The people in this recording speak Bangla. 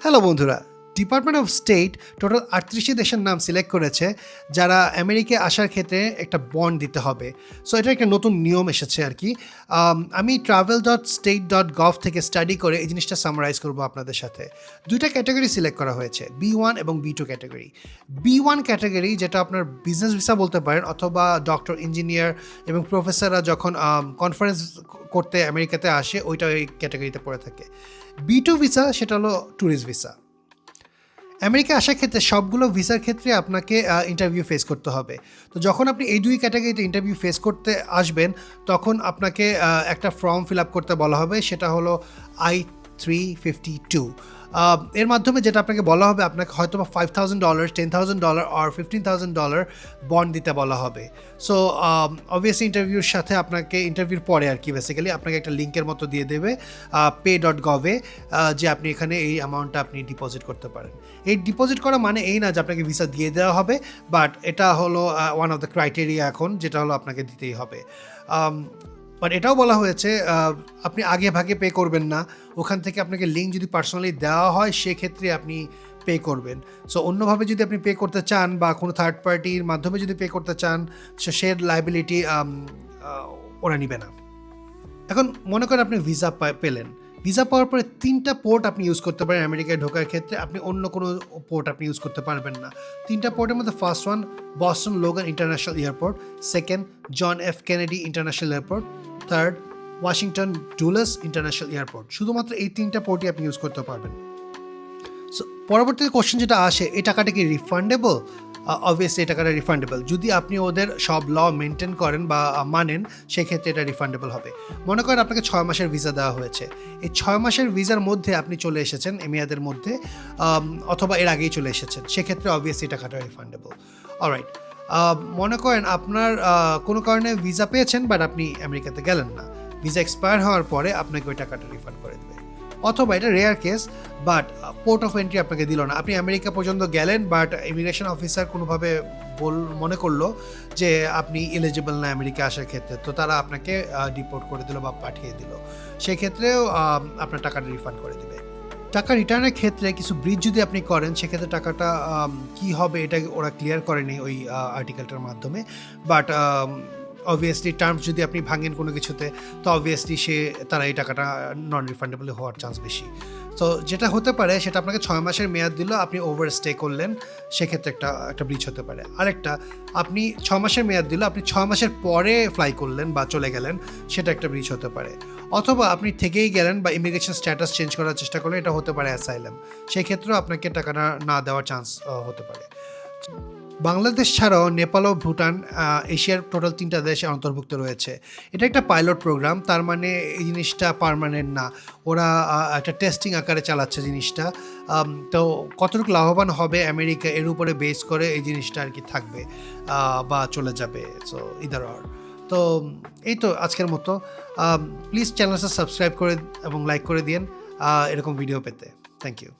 হ্যালো বন্ধুরা ডিপার্টমেন্ট অফ স্টেট টোটাল আটত্রিশটি দেশের নাম সিলেক্ট করেছে, যারা আমেরিকায় আসার ক্ষেত্রে একটা বন্ড দিতে হবে। সো এটা একটা নতুন নিয়ম এসেছে আর কি আমি travel dot state dot gov থেকে স্টাডি করে এই জিনিসটা সামারাইজ করব আপনাদের সাথে। দুইটা ক্যাটাগরি সিলেক্ট করা হয়েছে বি ওয়ান এবং B two category B one category যেটা আপনার বিজনেস ভিসা বলতে পারেন, অথবা ডক্টর ইঞ্জিনিয়ার এবং প্রফেসররা যখন কনফারেন্স করতে আমেরিকাতে আসে, ওইটা ওই ক্যাটাগরিতে পড়ে থাকে। বি টু ভিসা সেটা হলো ট্যুরিস্ট ভিসা আমেরিকা আসার ক্ষেত্রে সবগুলো ভিসার ক্ষেত্রে আপনাকে ইন্টারভিউ ফেস করতে হবে। তো যখন আপনি এই দুই ক্যাটাগরিতে ইন্টারভিউ ফেস করতে আসবেন, তখন আপনাকে একটা ফর্ম ফিল আপ করতে বলা হবে। সেটা হলো আই থ্রি ফিফটি টু এর মাধ্যমে যেটা আপনাকে বলা হবে, আপনাকে হয়তো বা five thousand dollar ten thousand dollar আর ফিফটিন থাউজেন্ড ডলার বন্ড দিতে বলা হবে। সো অবভিয়াসলি ইন্টারভিউর সাথে আপনাকে ইন্টারভিউর পরে আর কি বেসিক্যালি আপনাকে একটা লিঙ্কের মতো দিয়ে দেবে পে ডট গভে যে আপনি এখানে এই অ্যামাউন্টটা আপনি ডিপোজিট করতে পারেন। এই ডিপোজিট করা মানে এই না যে আপনাকে ভিসা দিয়ে দেওয়া হবে বাট এটা হলো ওয়ান অফ দ্য ক্রাইটেরিয়া এখন, যেটা হলো আপনাকে দিতেই হবে। বাট এটাও বলা হয়েছে আপনি আগে ভাগে পে করবেন না। ওখান থেকে আপনাকে লিঙ্ক যদি পার্সোনালি দেওয়া হয়, সেক্ষেত্রে আপনি পে করবেন। সো অন্যভাবে যদি আপনি পে করতে চান বা কোনো থার্ড পার্টির মাধ্যমে যদি পে করতে চান সে সে লাইবিলিটি ওরা নিবে না। এখন মনে করেন আপনি ভিসা পেলেন। ভিসা পাওয়ার পরে তিনটা পোর্ট আপনি ইউজ করতে পারেন আমেরিকায় ঢোকার ক্ষেত্রে। আপনি অন্য কোনো পোর্ট আপনি ইউজ করতে পারবেন না। তিনটা পোর্টের মধ্যে first one Boston Logan international airport second John F Kennedy international airport third Washington Dulles international airport শুধুমাত্র এই তিনটা পোর্টই আপনি ইউজ করতে পারবেন। সো পরবর্তী কোশ্চেন যেটা আসে, এই টাকাটা কি রিফান্ডেবল অবভিয়াসলি এই টাকাটা রিফান্ডেবল যদি আপনি ওদের সব ল মেনটেন করেন বা মানেন, সেক্ষেত্রে এটা রিফান্ডেবল হবে। মনে করেন আপনাকে ছয় মাসের ভিসা দেওয়া হয়েছে। এই ছয় মাসের ভিসার মধ্যে আপনি চলে এসেছেন, এমিয়াদের মধ্যে অথবা এর আগেই চলে এসেছেন। সেক্ষেত্রে অবভিয়াসলি টাকাটা রিফান্ডেবল অলরাইট মনে করেন আপনার কোনো কারণে ভিসা পেয়েছেন, বাট আপনি আমেরিকাতে গেলেন না। ভিসা এক্সপায়ার হওয়ার পরে আপনাকে ওই টাকাটা রিফান্ড করে দেবে। অথবা এটা rare case but port of entry আপনাকে দিল না। আপনি আমেরিকা পর্যন্ত গেলেন বাট ইমিগ্রেশন অফিসার কোনোভাবে বল, মনে করল যে আপনি এলিজিবল না আমেরিকা আসার ক্ষেত্রে। তো তারা আপনাকে ডিপোর্ট করে দিল বা পাঠিয়ে দিল। সেক্ষেত্রেও আপনার টাকাটা রিফান্ড করে দেবে। টাকা রিটার্নের ক্ষেত্রে কিছু ব্রিজ যদি আপনি করেন, সেক্ষেত্রে টাকাটা কি হবে এটা ওরা ক্লিয়ার করেনি ওই আর্টিকেলটার মাধ্যমে। বাট অবভিয়াসলি টার্মস যদি আপনি ভাঙেন কোনো কিছুতে, তো অবভিয়াসলি সে, তারা এই টাকাটা নন রিফান্ডেবল হওয়ার চান্স বেশি। তো যেটা হতে পারে, সেটা আপনাকে ছয় মাসের মেয়াদ দিল, আপনি ওভার স্টে করলেন, সেক্ষেত্রে একটা একটা ব্রিজ হতে পারে। আরেকটা, আপনি ছ মাসের মেয়াদ দিল, আপনি ছ মাসের পরে ফ্লাই করলেন বা চলে গেলেন, সেটা একটা ব্রিজ হতে পারে। অথবা আপনি থেকেই গেলেন বা ইমিগ্রেশন স্ট্যাটাস চেঞ্জ করার চেষ্টা করলেন, এটা হতে পারে অ্যাসাইলাম সেই ক্ষেত্রেও আপনাকে টাকাটা না দেওয়ার চান্স হতে পারে। বাংলাদেশ ছাড়াও নেপাল ও ভুটান এশিয়ার টোটাল তিনটা দেশে অন্তর্ভুক্ত রয়েছে। এটা একটা পাইলট প্রোগ্রাম তার মানে এই জিনিসটা পার্মানেন্ট না। ওরা একটা টেস্টিং আকারে চালাচ্ছে জিনিসটা। তো কতটুকু লাভবান হবে আমেরিকা, এর উপরে বেস করে এই জিনিসটা আর কি থাকবে বা চলে যাবে। সো ইদার আর তো এই তো আজকের মতো। প্লিজ চ্যানেলটা সাবস্ক্রাইব করে এবং লাইক করে দিন এরকম ভিডিও পেতে। Thank you